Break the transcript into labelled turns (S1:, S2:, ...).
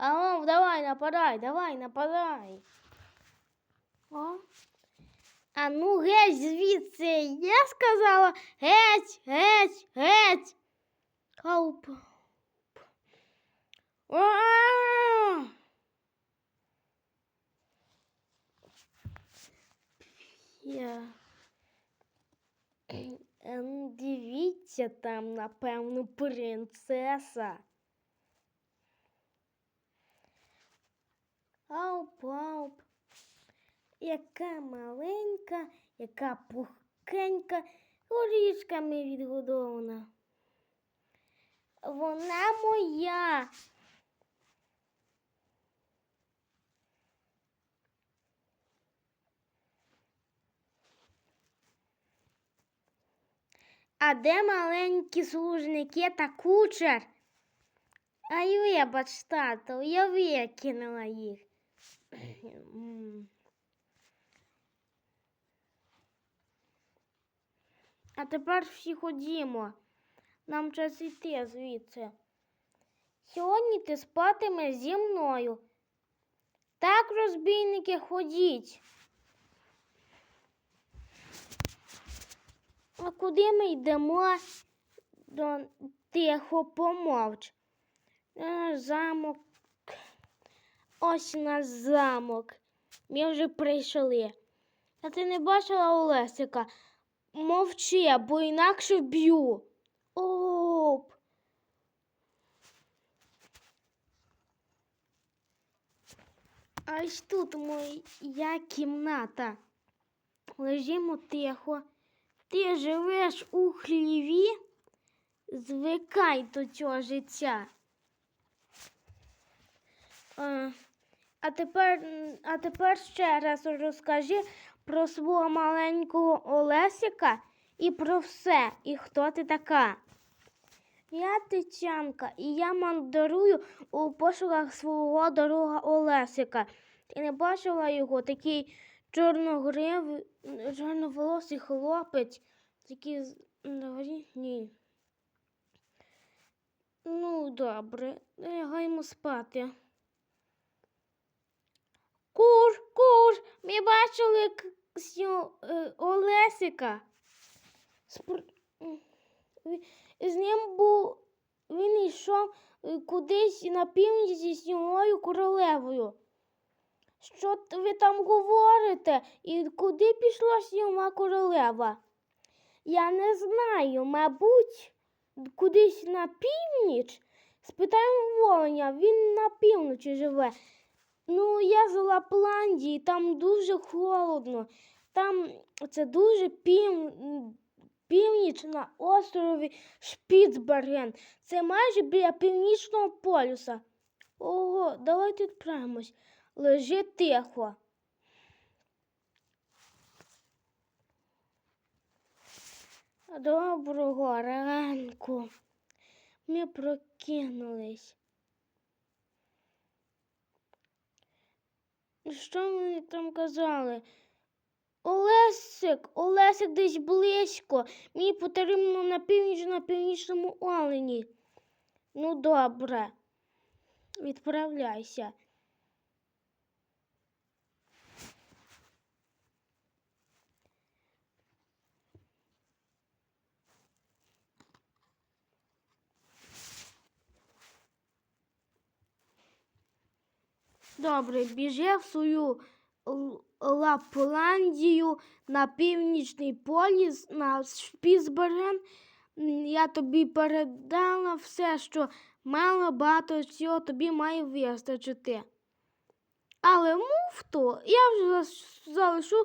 S1: Агов, давай, нападай, давай, нападай. О. А ну геть звідси. Я сказала геть, геть, геть. Кауп. А! Я. Дивіться там, напевно, принцеса. Ауп, ауп. Яка маленька, яка пухкенька, горішками відгодована. Вона моя. А де маленькі служники та кучер? А й вибач, тато, я викинула їх. А тепер всі ходімо. Нам час йти звідси. Сьогодні ти спатимеш зі мною. Так, розбійники, ходіть. А куди ми йдемо? До... Тихо помовч. Е, Замок. Ось наш замок. Ми вже прийшли. А ти не бачила Олесика? Мовчи, бо інакше б'ю. Оп. А ось тут моя кімната. Лежимо тихо. Ти живеш у хліві? Звикай до цього життя. А, а, тепер, а тепер ще раз розкажи про свого маленького Олесика і про все, і хто ти така. Я Тетянка, і я мандарую у пошуках свого дорога Олесика. Ти не бачила його такий чорногривий, чорноволосий хлопець, такий ні. Ну, добре, лягаємо спати. Ми бачили е, Олесика. Спр... З ним був, він йшов е, кудись на північ зі снігою королевою. Що ви там говорите? І куди пішла сніма королева? Я не знаю, мабуть, кудись на північ. Спитаємо воленя, він на півночі живе. Ну, я з Лапландії, там дуже холодно. Там це дуже пів... північ на острові Шпіцберген. Це майже біля північного полюса. Ого, давайте відправимось. Лежи тихо. Доброго ранку. Ми прокинулись. Що вони там казали? Олесик, Олесик десь близько. Мені потрібно на північ на північному олені. Ну, добре. Відправляйся. Добре, біжи в свою Лапландію на північний поліс, на Шпіцберген. Я тобі передала все, що мало багато цього тобі має вистачити. Але муфту я вже залишу